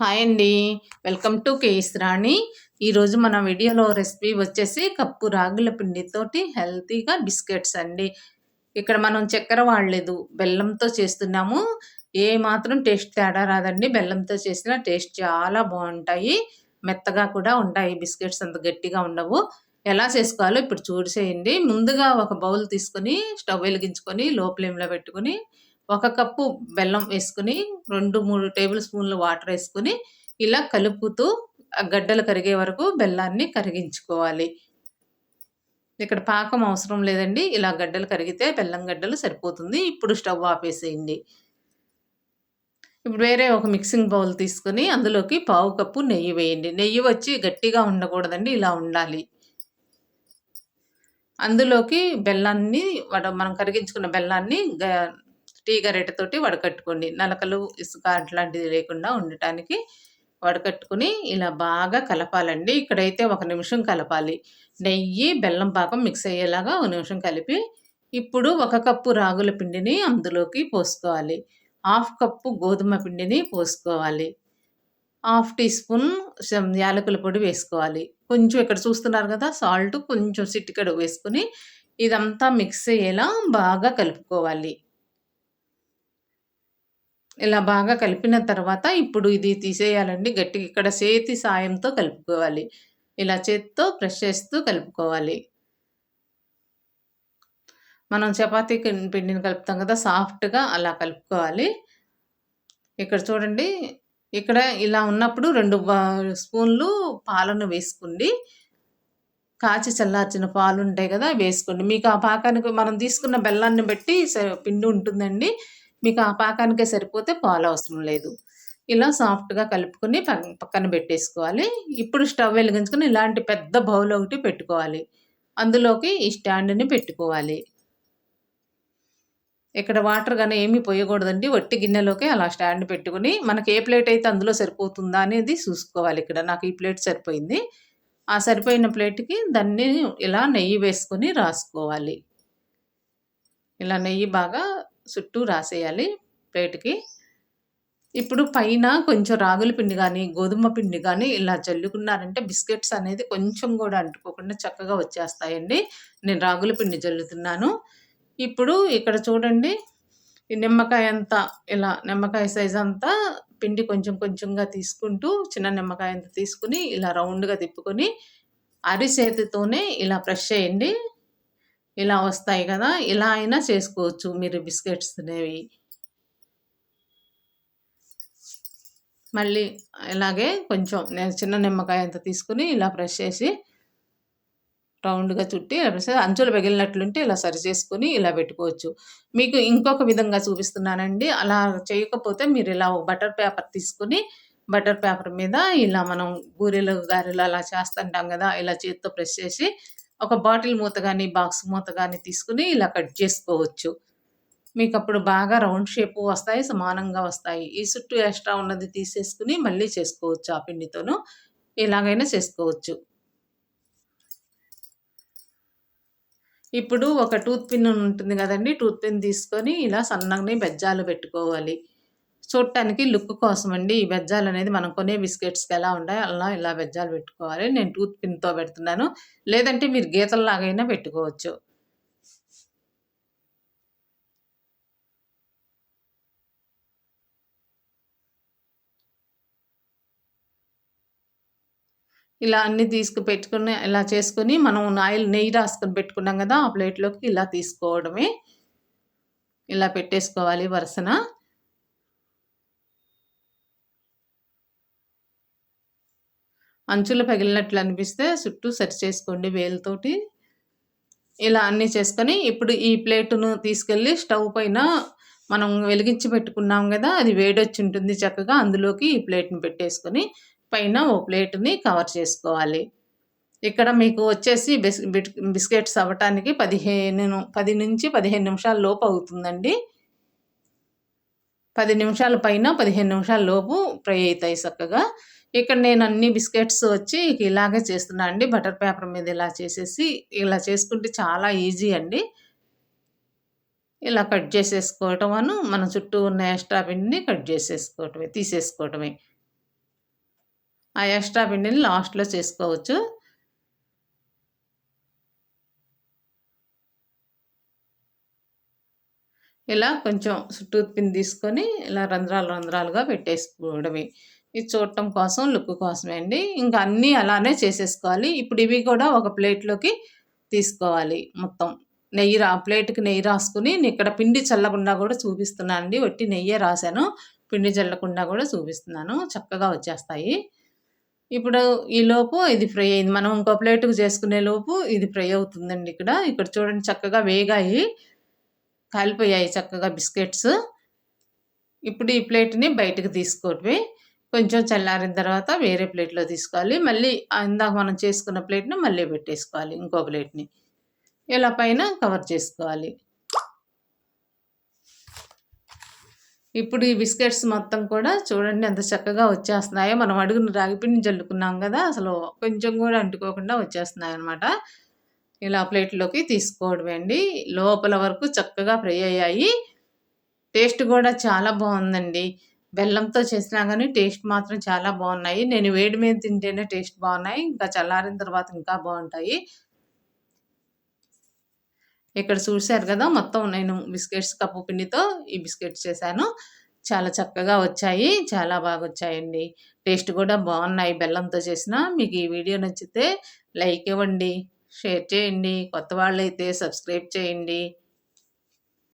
Hi అండి. Welcome to KS రాణి ఈరోజు మన వీడియోలో రెసిపీ వచ్చేసి కప్పు రాగుల పిండితోటి హెల్తీగా బిస్కెట్స్ అండి. ఇక్కడ మనం చక్కెర వాడలేదు బెల్లంతో చేస్తున్నాము. ఏ మాత్రం టేస్ట్ తేడా రాదండి. బెల్లంతో చేసిన టేస్ట్ చాలా బాగుంటాయి. మెత్తగా కూడా ఉంటాయి. బిస్కెట్స్ అంత గట్టిగా ఉండవు. ఎలా చేసుకోవాలో ఇప్పుడు చూసేయండి. ముందుగా ఒక బౌల్ తీసుకొని స్టవ్ వెలిగించుకొని లో ఫ్లేమ్లో పెట్టుకొని ఒక కప్పు బెల్లం వేసుకుని రెండు మూడు టేబుల్ స్పూన్లు వాటర్ వేసుకుని ఇలా కలుపుతూ గడ్డలు కరిగే వరకు బెల్లాన్ని కరిగించుకోవాలి. ఇక్కడ పాకం అవసరం లేదండి. ఇలా గడ్డలు కరిగితే బెల్లం గడ్డలు సరిపోతుంది. ఇప్పుడు స్టవ్ ఆపేసేయండి ఇప్పుడు వేరే ఒక మిక్సింగ్ బౌల్ తీసుకొని అందులోకి పావు కప్పు నెయ్యి వేయండి. నెయ్యి వచ్చి గట్టిగా ఉండకూడదండి. ఇలా ఉండాలి. అందులోకి బెల్లాన్ని మనం కరిగించుకున్న బెల్లాన్ని టీ గరిటెతోటి వడకట్టుకోండి. నలకలు ఇసుక అట్లాంటిది లేకుండా ఉండటానికి వడకట్టుకుని ఇలా బాగా కలపాలండి. ఇక్కడైతే ఒక నిమిషం కలపాలి. నెయ్యి బెల్లం పాకం మిక్స్ అయ్యేలాగా ఒక నిమిషం కలిపి ఇప్పుడు ఒక కప్పు రాగుల పిండిని అందులోకి పోసుకోవాలి. హాఫ్ కప్పు గోధుమ పిండిని పోసుకోవాలి. హాఫ్ టీ స్పూన్ యాలకుల పొడి వేసుకోవాలి. కొంచెం ఇక్కడ చూస్తున్నారు కదా సాల్ట్ కొంచెం సిట్టికడు వేసుకుని ఇదంతా మిక్స్ అయ్యేలా బాగా కలుపుకోవాలి. ఇలా బాగా కలిపిన తర్వాత ఇప్పుడు ఇది తీసేయాలండి. గట్టిగా ఇక్కడ చేతి సాయంతో కలుపుకోవాలి. ఇలా చేతితో ప్రెష్ చేస్తూ కలుపుకోవాలి. మనం చపాతీ పిండిని కలుపుతాం కదా సాఫ్ట్గా అలా కలుపుకోవాలి. ఇక్కడ చూడండి ఇక్కడ ఇలా ఉన్నప్పుడు రెండు స్పూన్లు పాలను వేసుకోండి. కాచి చల్లార్చిన పాలు ఉంటాయి కదా వేసుకోండి. మీకు ఆ పాకానికి మనం తీసుకున్న బెల్లాన్ని బట్టి పిండి ఉంటుందండి. మీకు ఆ పాకానికే సరిపోతే పాలు అవసరం లేదు. ఇలా సాఫ్ట్గా కలుపుకొని పక్కన పెట్టేసుకోవాలి. ఇప్పుడు స్టవ్ వెలిగించుకొని ఇలాంటి పెద్ద బౌల్ ఒకటి పెట్టుకోవాలి. అందులోకి ఈ స్టాండ్ని పెట్టుకోవాలి. ఇక్కడ వాటర్ కానీ ఏమీ పోయకూడదండి. వట్టి గిన్నెలోకి అలా స్టాండ్ పెట్టుకుని మనకి ఏ ప్లేట్ అయితే అందులో సరిపోతుందా అనేది చూసుకోవాలి. ఇక్కడ నాకు ఈ ప్లేట్ సరిపోయింది. ఆ సరిపోయిన ప్లేట్కి దాన్ని ఇలా నెయ్యి వేసుకొని రాసుకోవాలి. ఇలా నెయ్యి బాగా చుట్టూ రాసేయాలి ప్లేట్కి. ఇప్పుడు పైన కొంచెం రాగుల పిండి కానీ గోధుమ పిండి కానీ ఇలా జల్లుకున్నారంటే బిస్కెట్స్ అనేది కొంచెం కూడా అంటుకోకుండా చక్కగా వచ్చేస్తాయండి. నేను రాగుల పిండి జల్లుతున్నాను. ఇప్పుడు ఇక్కడ చూడండి ఈ నిమ్మకాయ అంతా ఇలా నిమ్మకాయ సైజ్ అంతా పిండి కొంచెం కొంచెంగా తీసుకుంటూ చిన్న నిమ్మకాయ అంతా తీసుకుని ఇలా రౌండ్గా తిప్పుకొని అరిసేతితోనే ఇలా ప్రెష్ చేయండి ఇలా వస్తాయి కదా ఇలా అయినా చేసుకోవచ్చు మీరు బిస్కెట్స్ అనేవి. మళ్ళీ ఇలాగే కొంచెం నేను చిన్న నిమ్మకాయ అంత తీసుకుని ఇలా ప్రెస్ చేసి రౌండ్గా చుట్టి అంచులు పగిలినట్లుంటే ఇలా సరి చేసుకొని ఇలా పెట్టుకోవచ్చు. మీకు ఇంకొక విధంగా చూపిస్తున్నానండి. అలా చేయకపోతే మీరు ఇలా బటర్ పేపర్ తీసుకుని బటర్ పేపర్ మీద ఇలా మనం బూరెలు గారెలు అలా చేస్తుంటాం కదా ఇలా చేతితో ప్రెస్ చేసి ఒక బాటిల్ మూత కానీ బాక్స్ మూత కానీ తీసుకుని ఇలా కట్ చేసుకోవచ్చు. మీకు అప్పుడు బాగా రౌండ్ షేప్ వస్తాయి సమానంగా వస్తాయి. ఈ చుట్టూ ఎక్స్ట్రా ఉన్నది తీసేసుకుని మళ్ళీ చేసుకోవచ్చు ఆ పిండితోనూ. ఎలాగైనా చేసుకోవచ్చు. ఇప్పుడు ఒక టూత్ పిన్ ఉంటుంది కదండి టూత్ పిన్ తీసుకొని ఇలా సన్నగా బెజ్జాలు పెట్టుకోవాలి. చూడటానికి లుక్ కోసం అండి ఈ బెజ్జాలు అనేది మనం కొనే బిస్కెట్స్కి ఎలా ఉంటాయి అలా ఇలా బెజ్జాలు పెట్టుకోవాలి. నేను టూత్ పిన్తో పెడుతున్నాను. లేదంటే మీరు గీతల్లాగైనా పెట్టుకోవచ్చు. ఇలా అన్ని తీసుకు పెట్టుకుని ఇలా చేసుకుని మనం ఆయిల్ నెయ్యి రాసుకొని పెట్టుకున్నాం కదా ఆ ప్లేట్లోకి ఇలా తీసుకోవడమే. ఇలా పెట్టేసుకోవాలి వరుసన. అంచులు పగిలినట్లు అనిపిస్తే చుట్టూ సెట్ చేసుకోండి వేలుతోటి. ఇలా అన్నీ చేసుకొని ఇప్పుడు ఈ ప్లేటును తీసుకెళ్ళి స్టవ్ పైన మనం వెలిగించి పెట్టుకున్నాం కదా అది వేడొచ్చి ఉంటుంది చక్కగా అందులోకి ఈ ప్లేట్ని పెట్టేసుకొని పైన ఓ ప్లేట్ని కవర్ చేసుకోవాలి. ఇక్కడ మీకు వచ్చేసి బిస్ బిస్కెట్స్ అవ్వటానికి పదిహేను పది నుంచి పదిహేను నిమిషాల లోపు అవుతుందండి. పది నిమిషాల పైన పదిహేను నిమిషాల లోపు ఫ్రై అవుతాయి చక్కగా. ఇక్కడ నేను అన్ని బిస్కెట్స్ వచ్చి ఇలాగే చేస్తున్నా అండి బటర్ పేపర్ మీద ఇలా చేసేసి ఇలా చేసుకుంటే చాలా ఈజీ అండి ఇలా కట్ చేసేసుకోవటం అను మన చుట్టూ ఉన్న ఎక్స్ట్రా పిండిని కట్ చేసేసుకోవటమే తీసేసుకోవటమే ఆ ఎక్స్ట్రా పిండిని లాస్ట్‌లో చేసుకోవచ్చు. ఇలా కొంచెం చుట్టూ పిన్ తీసుకొని ఇలా రంధ్రాలు రంధ్రాలుగా పెట్టేసుకోవడమే. ఇది చూడటం కోసం లుక్ కోసమే అండి. ఇంకా అన్నీ అలానే చేసేసుకోవాలి. ఇప్పుడు ఇవి కూడా ఒక ప్లేట్‌లోకి తీసుకోవాలి మొత్తం. నెయ్యి రా ప్లేట్‌కి నెయ్యి రాసుకుని ఇక్కడ పిండి చల్లకుండా కూడా చూపిస్తున్నాను అండి వట్టి నెయ్యే రాశాను. పిండి చల్లకుండా కూడా చూపిస్తున్నాను. చక్కగా వచ్చేస్తాయి. ఇప్పుడు ఈలోపు ఇది ఫ్రై అయింది. మనం ఇంకో ప్లేట్‌కి చేసుకునే లోపు ఇది ఫ్రై అవుతుందండి ఇక్కడ. ఇక్కడ చూడండి చక్కగా వేగాయి. కాలిపోయాయి చక్కగా బిస్కెట్స్. ఇప్పుడు ఈ ప్లేట్‌ని బయటకి తీసుకోవటమే కొంచెం చల్లారిన తర్వాత వేరే ప్లేట్‌లో తీసుకోవాలి. మళ్ళీ ఇందాక మనం చేసుకున్న ప్లేట్‌ని మళ్ళీ పెట్టేసుకోవాలి ఇంకో ప్లేట్‌ని. ఇలా పైన కవర్ చేసుకోవాలి. ఇప్పుడు ఈ బిస్కెట్స్ మొత్తం కూడా చూడండి ఎంత చక్కగా వచ్చేస్తున్నాయో. మనం అడుగున రాగిపిండి చల్లుకున్నాం కదా అసలు కొంచెం కూడా అంటుకోకుండా వచ్చేస్తున్నాయి అనమాట ఇలా ప్లేట్‌లోకి తీసుకోవడమే అండి. లోపల వరకు చక్కగా ఫ్రై అయ్యాయి. టేస్ట్ కూడా చాలా బాగుందండి బెల్లంతో చేసినా కానీ టేస్ట్ మాత్రం చాలా బాగున్నాయి నేను వేడి మీద తింటేనే టేస్ట్ బాగున్నాయి ఇంకా చల్లారిన తర్వాత ఇంకా బాగుంటాయి ఇక్కడ చూశారు కదా! మొత్తం నేను బిస్కెట్స్ కప్పు పిండితో ఈ బిస్కెట్స్ చేశాను. చాలా చక్కగా వచ్చాయి. చాలా బాగా వచ్చాయండి టేస్ట్ కూడా బాగున్నాయి బెల్లంతో చేసినా. మీకు ఈ వీడియో నచ్చితే లైక్ ఇవ్వండి. షేర్ చేయండి. కొత్త వాళ్ళైతే సబ్స్క్రైబ్ చేయండి.